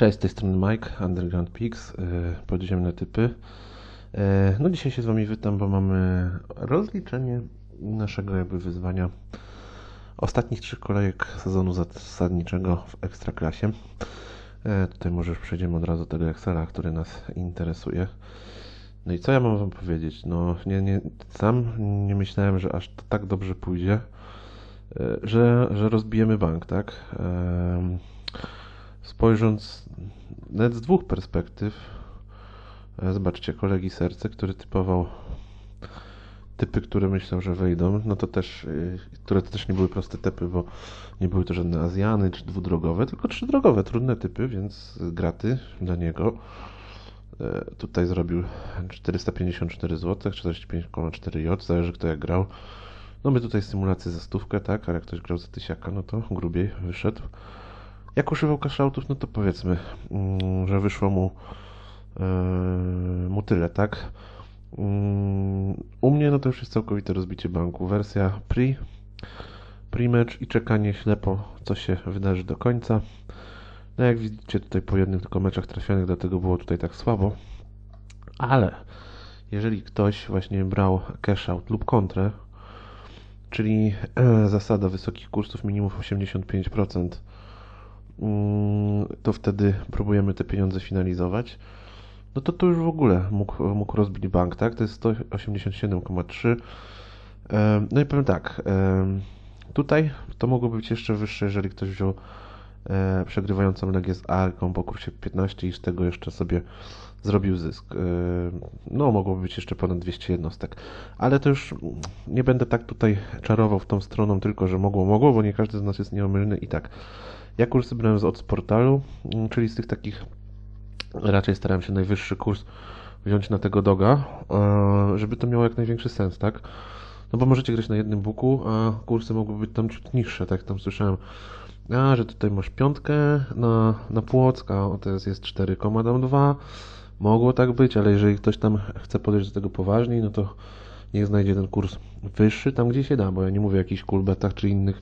Cześć, z tej strony Mike, Underground Peaks, yy, podziemne typy. Yy, No dzisiaj się z Wami witam, bo mamy rozliczenie naszego jakby wyzwania ostatnich trzech kolejek sezonu zasadniczego w Ekstraklasie. Yy, Tutaj może już przejdziemy od razu do tego Excela, który nas interesuje. No i co ja mam Wam powiedzieć? No nie, nie, sam nie myślałem, że aż to tak dobrze pójdzie, że, że rozbijemy bank, tak? Em, Spojrząc nawet z dwóch perspektyw, e, zobaczcie, kolegi serce, który typował typy, które myślał, że wejdą, no to też, y, które to też nie były proste typy, bo nie były to żadne Azjany czy dwudrogowe, tylko trzydrogowe, trudne typy, więc graty dla niego. E, Tutaj zrobił 454 zł, 45,4 J, zależy kto jak grał. No my tutaj symulację za stówkę, tak, ale jak ktoś grał za tysiaka, no to grubiej wyszedł. Jak używał cashoutów, no to powiedzmy, mm, że wyszło mu, e, mu tyle, tak? Mm, U mnie no to już jest całkowite rozbicie banku. Wersja pre, pre-match i czekanie ślepo, co się wydarzy do końca. No jak widzicie tutaj po jednym tylko meczach trafionych, dlatego było tutaj tak słabo. Ale jeżeli ktoś właśnie brał cashout lub kontrę, czyli e, zasada wysokich kursów minimum 85%, mm, to wtedy próbujemy te pieniądze finalizować. No to to już w ogóle mógł, mógł rozbić bank, tak? To jest 187,3. Em, No i powiem tak, tutaj to mogło być jeszcze wyższe, jeżeli ktoś wziął e, przegrywającą Legię z Arką po kursie 15 i z tego jeszcze sobie zrobił zysk. E, No, mogłoby być jeszcze ponad 200 jednostek. Ale to już mm, nie będę tak tutaj czarował w tą stroną, tylko że mogło, mogło, bo nie każdy z nas jest nieomylny i tak. Ja kursy brałem z od mm, czyli z tych takich raczej starałem się najwyższy kurs wziąć na tego doga, e, żeby to miało jak największy sens, tak? No bo możecie grać na jednym buku, a kursy mogły być tam ciut niższe, tak? Tam słyszałem, a, że tutaj masz piątkę na, na Płock, a to jest, jest 4,2. Mogło tak być, ale jeżeli ktoś tam chce podejść do tego poważniej, no to niech znajdzie ten kurs wyższy tam, gdzie się da, bo ja nie mówię o jakichś kulbetach czy innych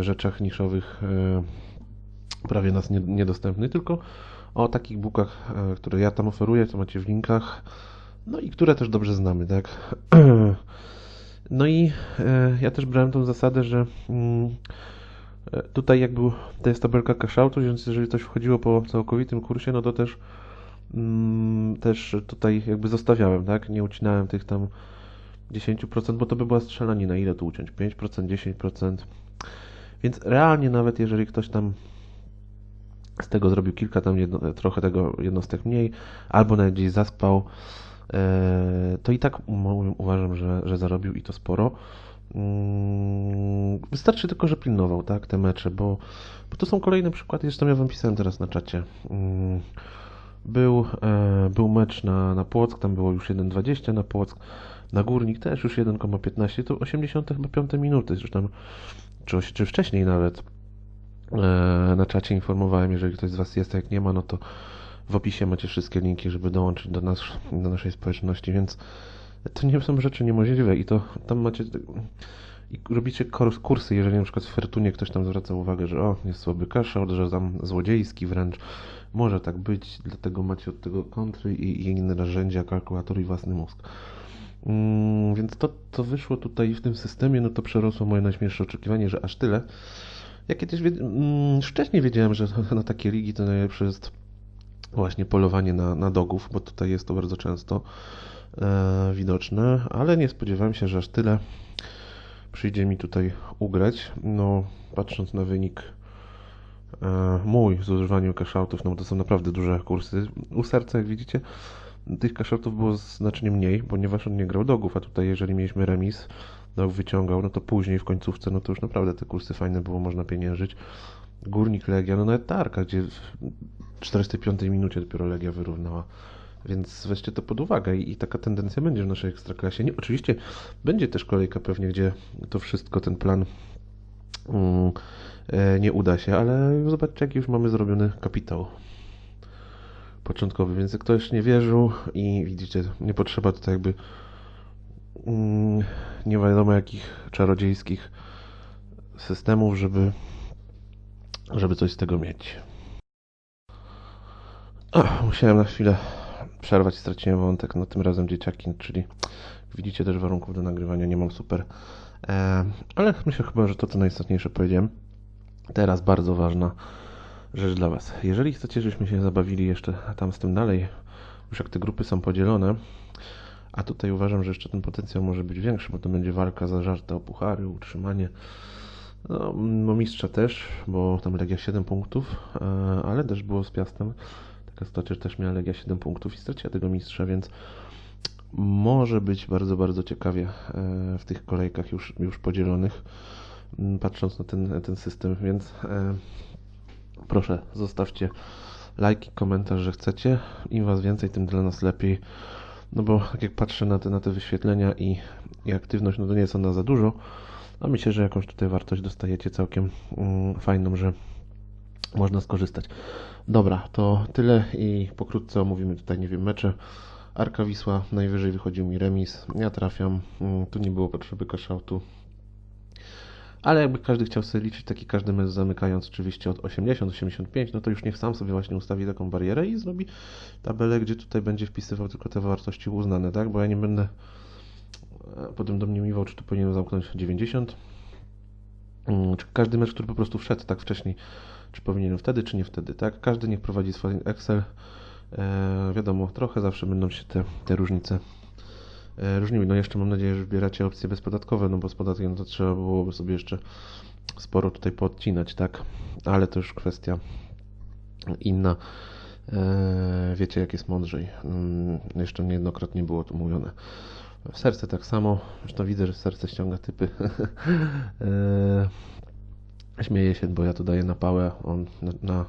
rzeczach niszowych, e, prawie nas nie, niedostępnych, tylko o takich bookach, e, które ja tam oferuję, co macie w linkach, no i które też dobrze znamy, tak? No i e, ja też brałem tą zasadę, że mm, e, tutaj jak był, to jest tabelka cashoutu, więc jeżeli coś wchodziło po całkowitym kursie, no to też mm, też tutaj jakby zostawiałem, tak? Nie ucinałem tych tam 10%, bo to by była strzelanina. Ile tu uciąć? 5%, 10%. Więc realnie nawet jeżeli ktoś tam z tego zrobił kilka tam jedno, trochę tego jednostek mniej, albo nawet gdzieś zaspał, e, to i tak uważam, że, że zarobił i to sporo. Mm, Wystarczy tylko, że pilnował, tak, te mecze, bo, bo to są kolejne przykłady, zresztą ja wam pisałem teraz na czacie. Mm, Był, e, był mecz na, na Płock, tam było już 1,20 na Płock, na Górnik też już 1,15, to 80 chyba 5 minuty, zresztą, czy, czy wcześniej nawet. E, Na czacie informowałem, jeżeli ktoś z Was jest, a jak nie ma, no to w opisie macie wszystkie linki, żeby dołączyć do, nas, do naszej społeczności, więc to nie są rzeczy niemożliwe i to tam macie i robicie kurs, kursy, jeżeli na przykład w Fertunie ktoś tam zwraca uwagę, że o, jest słaby cashout, że tam złodziejski wręcz, może tak być, dlatego macie od tego kontry i, i inne narzędzia, kalkulator i własny mózg. Mm, więc to, co wyszło tutaj w tym systemie, no to przerosło moje najśmielsze oczekiwanie, że aż tyle. Ja kiedyś mm, wcześniej wiedziałem, że na takie ligi to najlepsze jest właśnie polowanie na, na dogów, bo tutaj jest to bardzo często e, widoczne, ale nie spodziewałem się, że aż tyle przyjdzie mi tutaj ugrać. No, patrząc na wynik e, mój z używaniem cashoutów, no to są naprawdę duże kursy. U serca, jak widzicie, tych cashoutów było znacznie mniej, ponieważ on nie grał dogów, a tutaj jeżeli mieliśmy remis, dog wyciągał, no to później w końcówce, no to już naprawdę te kursy fajne było, można pieniężyć. Górnik Legia, no nawet Tarka, gdzie w 45 minucie dopiero Legia wyrównała. Więc weźcie to pod uwagę i, i taka tendencja będzie w naszej ekstraklasie. Nie, oczywiście będzie też kolejka pewnie, gdzie to wszystko, ten plan mm, e, nie uda się, ale zobaczcie, jaki już mamy zrobiony kapitał początkowy, więc jak ktoś nie wierzył i widzicie, nie potrzeba tutaj jakby mm, nie wiadomo jakich czarodziejskich systemów, żeby, żeby coś z tego mieć. O, musiałem na chwilę przerwać, straciłem wątek, no tym razem dzieciaki, czyli widzicie też warunków do nagrywania nie mam super. E, ale myślę chyba, że to co najistotniejsze powiedziałem. Teraz bardzo ważna rzecz dla Was. Jeżeli chcecie, żebyśmy się zabawili jeszcze tam z tym dalej, już jak te grupy są podzielone, a tutaj uważam, że jeszcze ten potencjał może być większy, bo to będzie walka za żarty o puchary, utrzymanie. No, no mistrza też, bo tam Legia 7 punktów, e, ale też było z Piastem. Taka sytuacja, też miała Legia 7 punktów i straciła tego mistrza, więc może być bardzo, bardzo ciekawie e, w tych kolejkach już, już podzielonych, patrząc na ten, ten system, więc e, proszę, zostawcie lajki, komentarz, że chcecie. Im Was więcej, tym dla nas lepiej. No bo tak jak patrzę na te, na te wyświetlenia i, i aktywność, no to nie jest ona za dużo, a myślę, że jakąś tutaj wartość dostajecie całkiem mm, fajną, że można skorzystać. Dobra, to tyle i pokrótce omówimy tutaj, nie wiem, mecze. Arka Wisła, najwyżej wychodził mi remis, ja trafiam, mm, tu nie było potrzeby kaszautu. Ale jakby każdy chciał sobie liczyć taki każdy mecz zamykając oczywiście od 80-85, no to już niech sam sobie właśnie ustawi taką barierę i zrobi tabelę, gdzie tutaj będzie wpisywał tylko te wartości uznane, tak? Bo ja nie będę e, potem domniemywał, czy tu powinien zamknąć 90, mm, czy każdy mecz, który po prostu wszedł tak wcześniej, czy powinien wtedy, czy nie wtedy, tak? Każdy niech prowadzi swój Excel. E, wiadomo, trochę zawsze będą się te, te różnice różniły. No jeszcze mam nadzieję, że wybieracie opcje bezpodatkowe, no bo z podatkiem to trzeba byłoby sobie jeszcze sporo tutaj podcinać, tak? Ale to już kwestia inna. E, wiecie, jak jest mądrzej. Mm, jeszcze niejednokrotnie było to mówione. W serce tak samo. Zresztą widzę, że serce ściąga typy. e, śmieję się, bo ja tu daję na pałę, on na, na,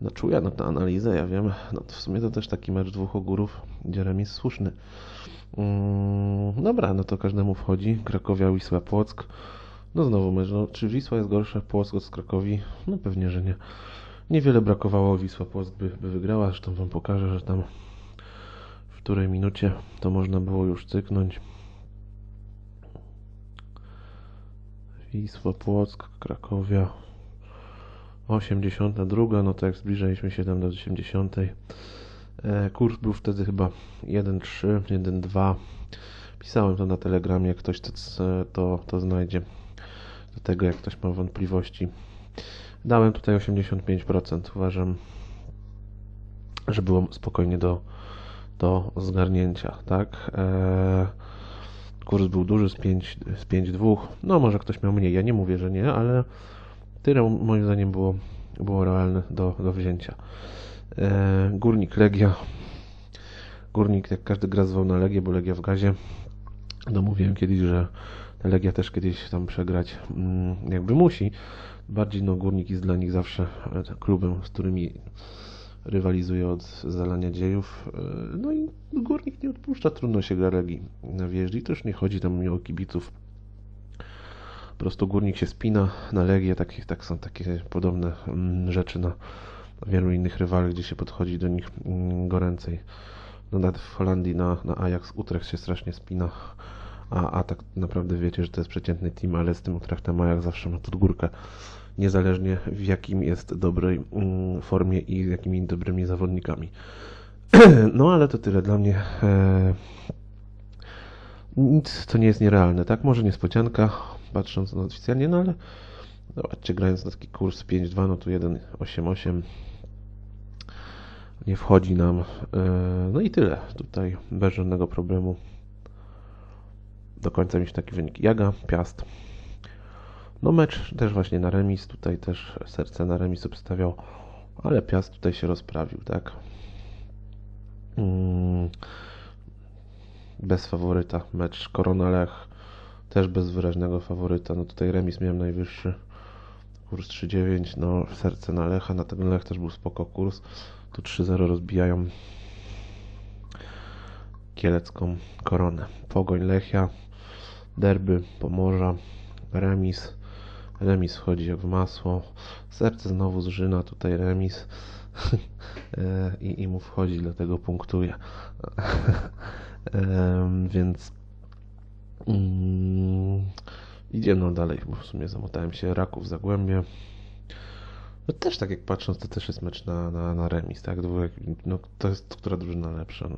na czuja, na tę analizę, ja wiem. No to w sumie to też taki mecz dwóch ogórów, gdzie remis słuszny. Mm, dobra, no to każdemu wchodzi. Krakowia, Wisła, Płock. No znowu mecz. No, czy Wisła jest gorsza Płock od Krakowi? No pewnie, że nie. Niewiele brakowało, Wisła Płock by, by wygrała. Zresztą Wam pokażę, że tam w której minucie to można było już cyknąć. Wisła, Płock, Krakowia. 82, no to jak zbliżaliśmy się tam do 80. E, Kurs był wtedy chyba 1.3, 1.2. Pisałem to na telegramie, jak ktoś to, to, to znajdzie. Do tego, jak ktoś ma wątpliwości. Dałem tutaj 85%. Uważam, że było spokojnie do, do zgarnięcia, tak? E, kurs był duży z 5, z 5,2. No może ktoś miał mniej, ja nie mówię, że nie, ale tyle moim zdaniem było, było realne do, do wzięcia. E, Górnik Legia. Górnik, jak każdy gra zwał na Legię, bo Legia w gazie. No mówiłem kiedyś, że Legia też kiedyś tam przegrać mm, jakby musi. Bardziej no Górnik jest dla nich zawsze e, klubem, z którymi rywalizuje od zalania dziejów. E, No i Górnik nie odpuszcza, trudno się gra Legii na wjeździ. Też nie chodzi tam o kibiców. Po prostu Górnik się spina na Legię, tak, tak są takie podobne mm, rzeczy na wielu innych rywali, gdzie się podchodzi do nich mm, goręcej. No nawet w Holandii na, na Ajax Utrecht się strasznie spina, a, a tak naprawdę wiecie, że to jest przeciętny team, ale z tym Utrechtem Ajax zawsze ma pod górkę, niezależnie w jakim jest dobrej mm, formie i z jakimi dobrymi zawodnikami. No ale to tyle dla mnie. E, nic, co nie jest nierealne, tak? Może niespodzianka, patrząc na oficjalnie, no ale zobaczcie, grając na taki kurs 5.2, no tu 1.88 nie wchodzi nam. E, No i tyle. Tutaj bez żadnego problemu. Do końca mi się taki wynik. Jaga, Piast. No mecz też właśnie na remis. Tutaj też serce na remis obstawiał. Ale Piast tutaj się rozprawił, tak? Mm. Bez faworyta. Mecz Korona Lech. Też bez wyraźnego faworyta. No tutaj remis miałem najwyższy. Kurs 3,9. No serce na Lecha. Na ten Lech też był spoko kurs. Tu 3-0 rozbijają kielecką koronę. Pogoń Lechia, derby Pomorza, remis. Remis wchodzi jak w masło. Serce znowu zżyna, tutaj remis. E, I, I mu wchodzi, dlatego punktuje. Więc mm, idziemy no dalej, bo w sumie zamotałem się Raków Zagłębie. No też tak jak patrząc, to też jest mecz na, na, na remis, tak? No to jest która drużyna lepsza? No,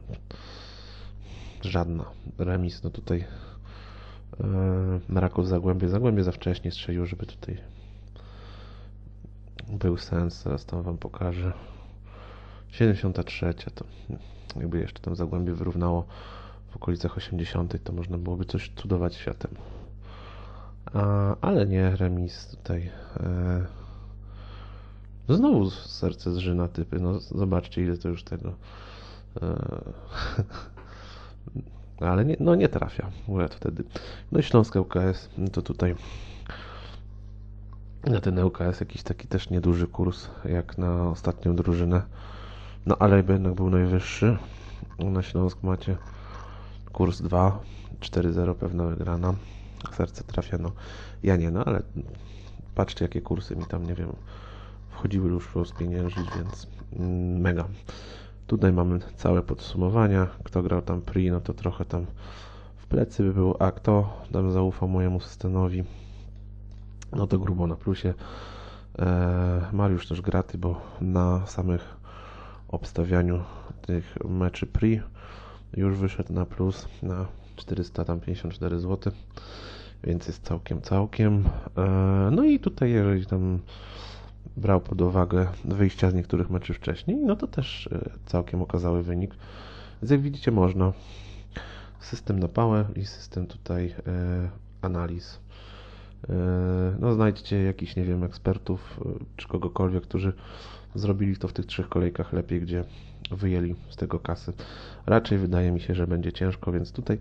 żadna. Remis, no tutaj yy, Raków Zagłębie. Zagłębie za wcześnie strzeliło, żeby tutaj był sens. Zaraz to wam pokażę. 73 to jakby jeszcze tam Zagłębie wyrównało w okolicach 80 to można byłoby coś cudować światem. A, ale nie, remis tutaj. E, no znowu serce zżyna typy. No zobaczcie ile to już tego. E, ale nie, no nie trafia. Wtedy. No i Śląska UKS, no to tutaj na ten UKS jakiś taki też nieduży kurs, jak na ostatnią drużynę. No ale jednak był najwyższy. Na Śląsk macie kurs 2, 4-0 pewna wygrana. Serce trafia, no ja nie, no ale patrzcie jakie kursy mi tam, nie wiem, wchodziły już rozpieniężyć, więc mm, mega. Tutaj mamy całe podsumowania. Kto grał tam pri, no to trochę tam w plecy by był, a kto tam zaufał mojemu systemowi, no to grubo na plusie. Eee, Mariusz też graty, bo na samych obstawianiu tych meczy pri już wyszedł na plus na 454 zł, więc jest całkiem, całkiem. Eee, No i tutaj, jeżeli tam brał pod uwagę wyjścia z niektórych meczy wcześniej, no to też e, całkiem okazały wynik. Więc jak widzicie, można system na pałę i system tutaj e, analiz. E, no znajdźcie jakichś, nie wiem, ekspertów czy kogokolwiek, którzy zrobili to w tych trzech kolejkach lepiej, gdzie wyjęli z tego kasy. Raczej wydaje mi się, że będzie ciężko, więc tutaj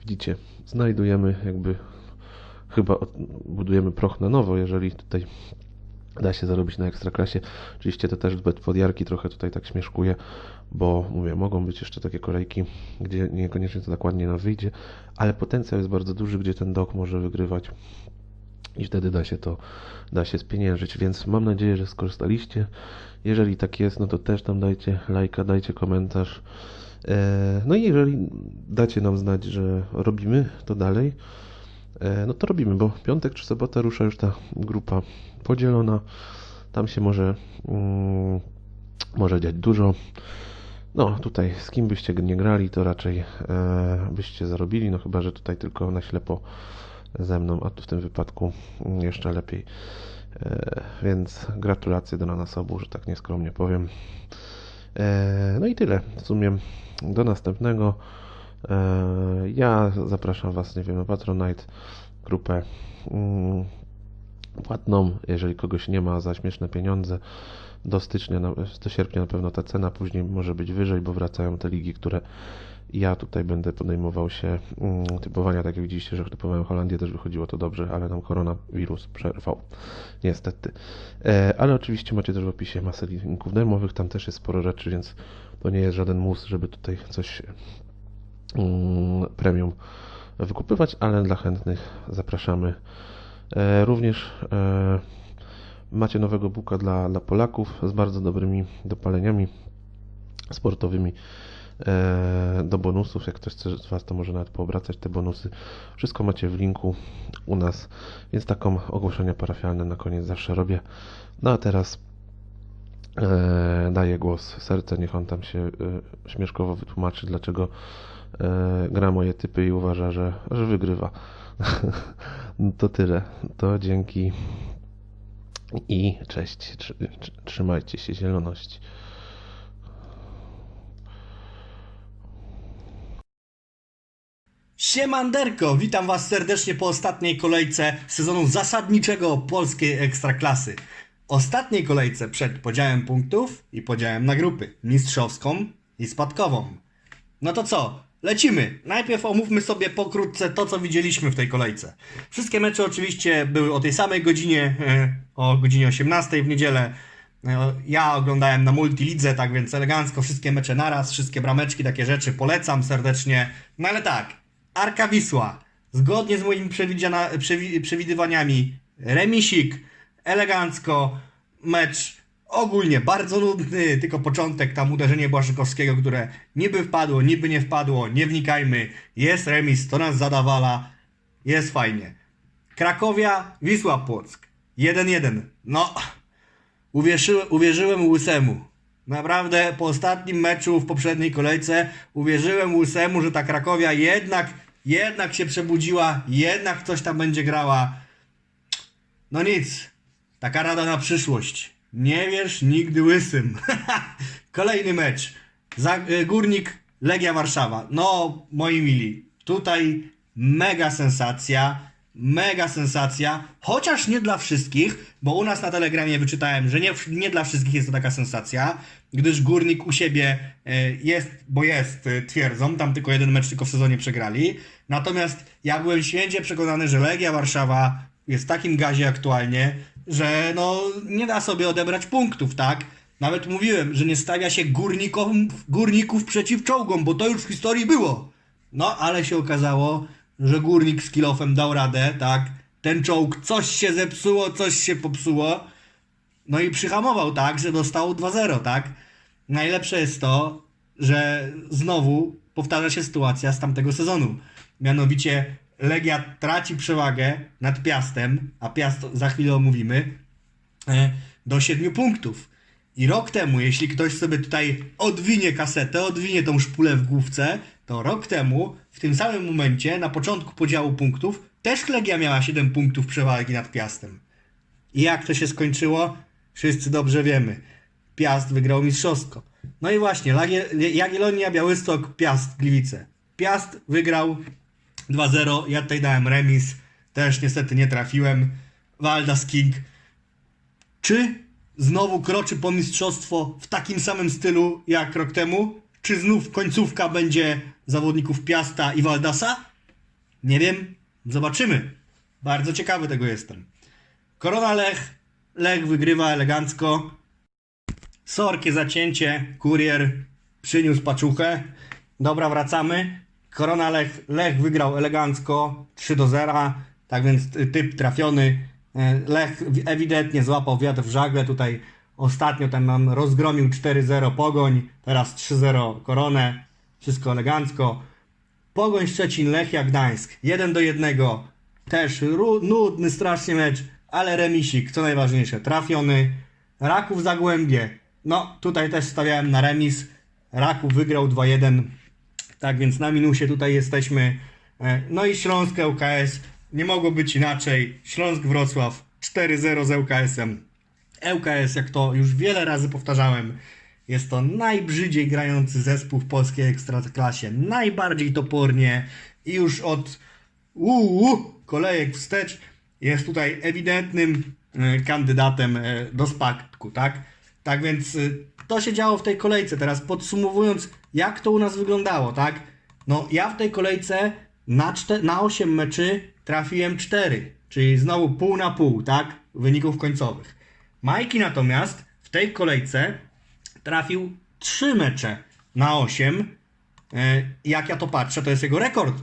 widzicie, znajdujemy jakby chyba budujemy proch na nowo, jeżeli tutaj da się zarobić na ekstraklasie. Oczywiście to też podjarki trochę tutaj tak śmieszkuje, bo mówię, mogą być jeszcze takie kolejki, gdzie niekoniecznie to tak ładnie nam wyjdzie, ale potencjał jest bardzo duży, gdzie ten dok może wygrywać i wtedy da się to, da się spieniężyć, więc mam nadzieję, że skorzystaliście. Jeżeli tak jest, no to też tam dajcie lajka, dajcie komentarz. E, No i jeżeli dacie nam znać, że robimy to dalej, no to robimy, bo piątek czy sobota rusza już ta grupa podzielona. Tam się może, mm, może dziać dużo. No, tutaj z kim byście nie grali, to raczej e, byście zarobili, no chyba, że tutaj tylko na ślepo ze mną, a tu w tym wypadku mm, jeszcze lepiej. E, więc gratulacje do nas obu, że tak nieskromnie powiem. E, no i tyle. W sumie do następnego. E, ja zapraszam Was, nie wiem, na Patronite, grupę mm, płatną, jeżeli kogoś nie ma za śmieszne pieniądze. Do stycznia, do sierpnia na pewno ta cena, później może być wyżej, bo wracają te ligi, które ja tutaj będę podejmował się mm, typowania, tak jak widzieliście, że typowałem Holandię, też wychodziło to dobrze, ale nam koronawirus przerwał, niestety. E, ale oczywiście macie też w opisie masę linków darmowych, tam też jest sporo rzeczy, więc to nie jest żaden mus, żeby tutaj coś premium wykupywać, ale dla chętnych zapraszamy. E, również e, macie nowego buka dla, dla Polaków z bardzo dobrymi dopaleniami sportowymi e, do bonusów. Jak ktoś chce z Was, to może nawet poobracać te bonusy. Wszystko macie w linku u nas, więc taką ogłoszenia parafialne na koniec zawsze robię. No a teraz daję głos serce, niech on tam się śmieszkowo wytłumaczy, dlaczego gra moje typy i uważa, że, że wygrywa. To tyle. To dzięki i cześć. Trzy- trzy- Trzymajcie się zieloności. Siemanderko, witam Was serdecznie po ostatniej kolejce sezonu zasadniczego polskiej ekstraklasy. Ostatniej kolejce przed podziałem punktów i podziałem na grupy mistrzowską i spadkową. No to co? Lecimy. Najpierw omówmy sobie pokrótce to, co widzieliśmy w tej kolejce. Wszystkie mecze oczywiście były o tej samej godzinie, e, o godzinie 18 w niedzielę. E, Ja oglądałem na multilidze, tak więc elegancko wszystkie mecze naraz, wszystkie brameczki, takie rzeczy polecam serdecznie. No ale tak, Arka Wisła, zgodnie z moimi przewidywaniami, remisik, elegancko, mecz ogólnie bardzo nudny, tylko początek, tam uderzenie Błaszczykowskiego, które niby wpadło, niby nie wpadło, nie wnikajmy, jest remis, to nas zadawala, jest fajnie. Krakowia, Wisła Płock, 1-1, no... uwierzyłem, uwierzyłem Łysemu. Naprawdę po ostatnim meczu w poprzedniej kolejce uwierzyłem Łysemu, że ta Krakowia jednak, jednak się przebudziła, jednak coś tam będzie grała. No nic, taka rada na przyszłość. Nie wierz nigdy Łysym. Kolejny mecz. Y, Górnik, Legia Warszawa. No, moi mili, tutaj mega sensacja, mega sensacja, chociaż nie dla wszystkich, bo u nas na Telegramie wyczytałem, że nie, nie dla wszystkich jest to taka sensacja, gdyż Górnik u siebie e, jest, bo jest e, twierdzą, tam tylko jeden mecz tylko w sezonie przegrali, natomiast ja byłem święcie przekonany, że Legia Warszawa jest w takim gazie aktualnie, że no nie da sobie odebrać punktów, tak? Nawet mówiłem, że nie stawia się górnikom, górników przeciw czołgom, bo to już w historii było. No, ale się okazało, że górnik z kilofem dał radę, tak? Ten czołg, coś się zepsuło, coś się popsuło. No i przyhamował tak, że dostał 2-0, tak? Najlepsze jest to, że znowu powtarza się sytuacja z tamtego sezonu. Mianowicie Legia traci przewagę nad Piastem, a Piast za chwilę omówimy, e, do 7 punktów. I rok temu, jeśli ktoś sobie tutaj odwinie kasetę, odwinie tą szpulę w główce, to rok temu, w tym samym momencie, na początku podziału punktów, też Legia miała 7 punktów przewagi nad Piastem. I jak to się skończyło? Wszyscy dobrze wiemy. Piast wygrał mistrzowsko. No i właśnie, Jagiellonia, Białystok, Piast, Gliwice. Piast wygrał 2-0, ja tutaj dałem remis, też niestety nie trafiłem. Waldas King. Czy znowu kroczy po mistrzostwo w takim samym stylu jak rok temu? Czy znów końcówka będzie zawodników Piasta i Waldasa? Nie wiem, zobaczymy. Bardzo ciekawy tego jestem. Korona Lech. Lech wygrywa elegancko. Sorkie zacięcie. Kurier przyniósł paczuchę. Dobra, wracamy. Korona Lech, Lech wygrał elegancko 3 do 0. Tak więc ty- typ trafiony. E, Lech ewidentnie złapał wiatr w żagle. Tutaj ostatnio tam nam rozgromił 4-0 Pogoń. Teraz 3-0 Koronę. Wszystko elegancko. Pogoń Szczecin, Lechia Gdańsk. 1 do 1. Też nudny strasznie mecz, ale remisik, co najważniejsze, trafiony. Raków Zagłębie. No, tutaj też stawiałem na remis. Raków wygrał 2-1. Tak więc na minusie tutaj jesteśmy. E, No i Śląsk ŁKS. Nie mogło być inaczej. Śląsk Wrocław 4-0 z ŁKS-em. ŁKS, jak to już wiele razy powtarzałem, jest to najbrzydziej grający zespół w polskiej ekstraklasie. Najbardziej topornie i już od uuu, kolejek wstecz jest tutaj ewidentnym e, kandydatem e, do spadku, tak? Tak więc to się działo w tej kolejce. Teraz podsumowując, jak to u nas wyglądało, tak? No ja w tej kolejce na, na 8 meczy trafiłem 4, czyli znowu pół na pół, tak? Wyników końcowych. Majki natomiast w tej kolejce trafił 3 mecze na 8. E, Jak ja to patrzę, to jest jego rekord,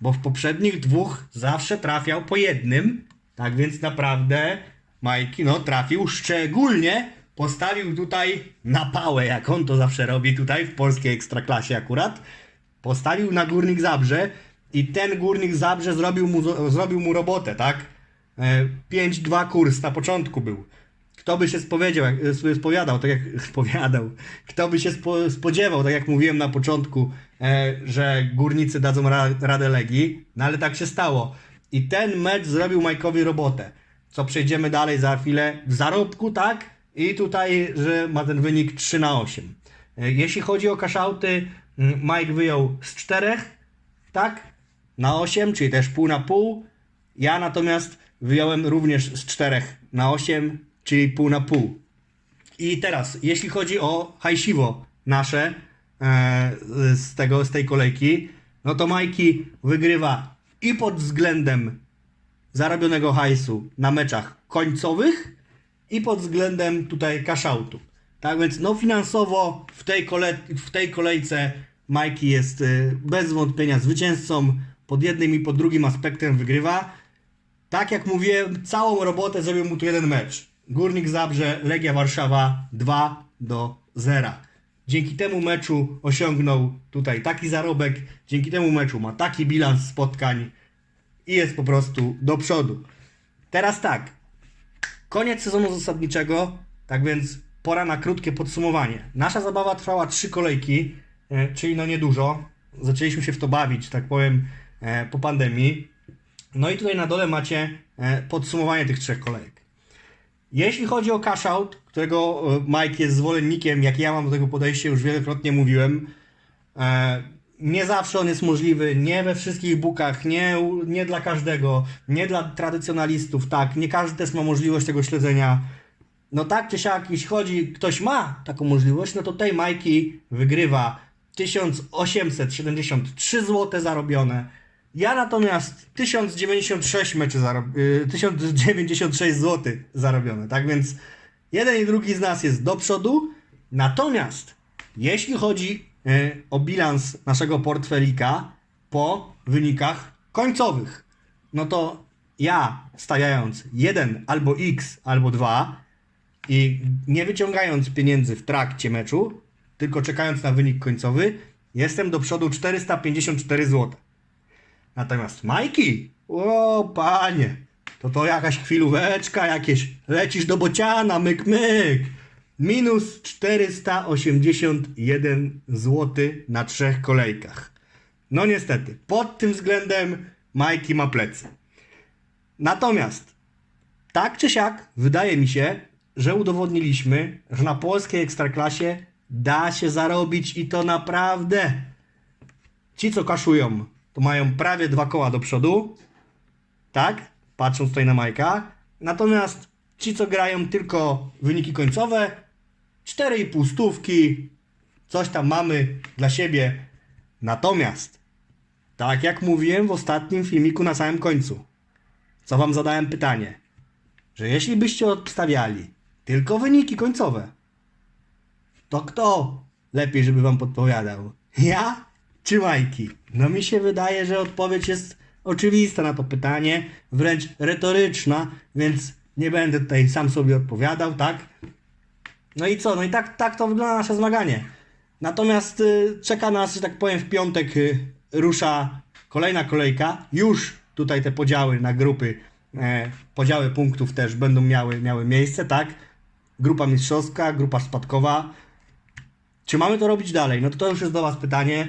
bo w poprzednich dwóch zawsze trafiał po jednym. Tak więc naprawdę Majki no, trafił szczególnie, postawił tutaj na pałę, jak on to zawsze robi tutaj w polskiej ekstraklasie akurat. Postawił na Górnik Zabrze i ten Górnik Zabrze zrobił mu, zrobił mu robotę, tak? E, 5-2 kurs na początku był. Kto by się spowiedział, sobie spowiadał, tak jak spowiadał, kto by się spo, spodziewał, tak jak mówiłem na początku, e, że górnicy dadzą ra, radę Legii, no ale tak się stało. I ten mecz zrobił Majkowi robotę. Co przejdziemy dalej za chwilę w zarobku, tak? I tutaj, że ma ten wynik 3 na 8. E, jeśli chodzi o kaszauty, Mike wyjął z czterech, tak? Na 8, czyli też pół na pół. Ja natomiast wyjąłem również z 4 na 8, czyli pół na pół. I teraz, jeśli chodzi o hajsiwo nasze e, z, tego, z tej kolejki, no to Majki wygrywa i pod względem zarobionego hajsu na meczach końcowych i pod względem tutaj kaszautu. Tak więc no finansowo w tej, kole, w tej kolejce Majki jest y, bez wątpienia zwycięzcą. Pod jednym i pod drugim aspektem wygrywa. Tak jak mówiłem, całą robotę zrobił mu tu jeden mecz. Górnik Zabrze, Legia Warszawa 2 do 0. Dzięki temu meczu osiągnął tutaj taki zarobek, dzięki temu meczu ma taki bilans spotkań i jest po prostu do przodu. Teraz tak, koniec sezonu zasadniczego, Tak więc pora na krótkie podsumowanie. Nasza zabawa trwała trzy kolejki, e, czyli no niedużo. Zaczęliśmy się w to bawić, tak powiem, e, po pandemii. No i tutaj na dole macie e, podsumowanie tych trzech kolejek. Jeśli chodzi o cash out, którego Mike jest zwolennikiem, jak ja mam do tego podejście, już wielokrotnie mówiłem, nie zawsze on jest możliwy, nie we wszystkich bookach, nie, nie dla każdego, nie dla tradycjonalistów, tak, nie każdy też ma możliwość tego śledzenia. No tak czy siak, jeśli chodzi, ktoś ma taką możliwość, no to tej Majki wygrywa 1873 zł zarobione. Ja natomiast 1096 meczy zarob- y, 1096 zł zarobione. Tak więc jeden i drugi z nas jest do przodu. Natomiast jeśli chodzi y, o bilans naszego portfelika po wynikach końcowych, no to ja stawiając 1 albo x albo 2 i nie wyciągając pieniędzy w trakcie meczu, tylko czekając na wynik końcowy, jestem do przodu 454 zł. Natomiast Majki, o panie, to to jakaś chwilóweczka, jakieś lecisz do bociana, myk myk. Minus 481 zł na trzech kolejkach. No niestety, pod tym względem Majki ma plecy. Natomiast tak czy siak, wydaje mi się, że udowodniliśmy, że na polskiej ekstraklasie da się zarobić i to naprawdę. Ci, co kaszują, to mają prawie dwa koła do przodu, tak? Patrząc tutaj na Majka. Natomiast ci, co grają tylko wyniki końcowe, 4,5 stówki, coś tam mamy dla siebie. Natomiast, tak jak mówiłem w ostatnim filmiku na samym końcu, co wam zadałem pytanie, że jeśli byście odstawiali tylko wyniki końcowe, to kto lepiej, żeby wam podpowiadał? Ja czy Majki? No mi się wydaje, że odpowiedź jest oczywista na to pytanie, wręcz retoryczna, więc nie będę tutaj sam sobie odpowiadał, tak? No i co? No i tak, tak to wygląda nasze zmaganie. Natomiast y, czeka nas, że tak powiem, w piątek y, rusza kolejna kolejka. Już tutaj te podziały na grupy, e, podziały punktów też będą miały, miały miejsce, tak? Grupa mistrzowska, grupa spadkowa. Czy mamy to robić dalej? No to to już jest do Was pytanie.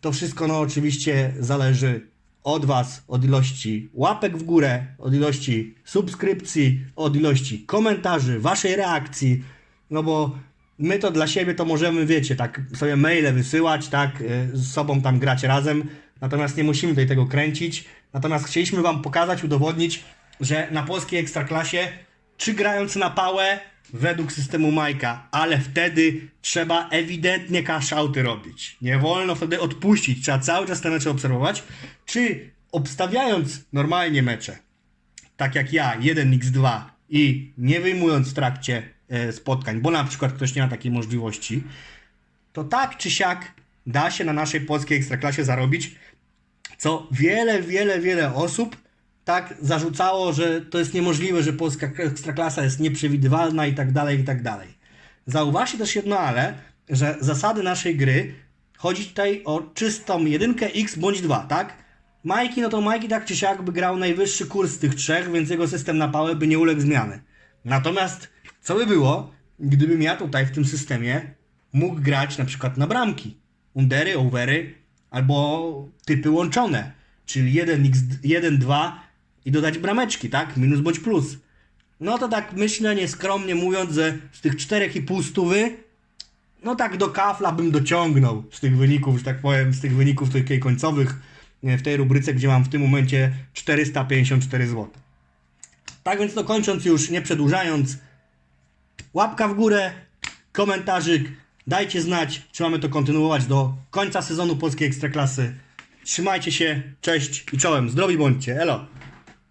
To wszystko no oczywiście zależy od Was, od ilości łapek w górę, od ilości subskrypcji, od ilości komentarzy, Waszej reakcji. No bo my to dla siebie to możemy, wiecie, tak sobie maile wysyłać, tak, y, z sobą tam grać razem, natomiast nie musimy tutaj tego kręcić. Natomiast chcieliśmy Wam pokazać, udowodnić, że na polskiej ekstraklasie, czy grając na pałę, według systemu Majka, ale wtedy trzeba ewidentnie cash-outy robić. Nie wolno wtedy odpuścić, trzeba cały czas te mecze obserwować. Czy obstawiając normalnie mecze, tak jak ja, 1x2 i nie wyjmując w trakcie e, spotkań, bo na przykład ktoś nie ma takiej możliwości, to tak czy siak da się na naszej polskiej ekstraklasie zarobić, co wiele, wiele, wiele osób tak zarzucało, że to jest niemożliwe, że polska ekstraklasa jest nieprzewidywalna i tak dalej, i tak dalej. Zauważcie też jedno ale, że zasady naszej gry chodzi tutaj o czystą jedynkę X bądź 2, tak? Majki, no to Majki tak czy siak by grał najwyższy kurs z tych trzech, więc jego system na pałę by nie uległ zmiany. Natomiast co by było, gdybym ja tutaj w tym systemie mógł grać na przykład na bramki, undery, overy albo typy łączone, czyli 1x, 1, 2 i dodać brameczki, tak? Minus bądź plus. No to tak myślę, nieskromnie mówiąc, że z tych 4,5 stówy no tak do kafla bym dociągnął z tych wyników, że tak powiem, z tych wyników tych końcowych e, w tej rubryce, gdzie mam w tym momencie 454 zł. Tak więc to kończąc już, nie przedłużając, łapka w górę, komentarzyk, dajcie znać, czy mamy to kontynuować do końca sezonu polskiej Ekstraklasy. Trzymajcie się, cześć i czołem, zdrowi bądźcie, elo!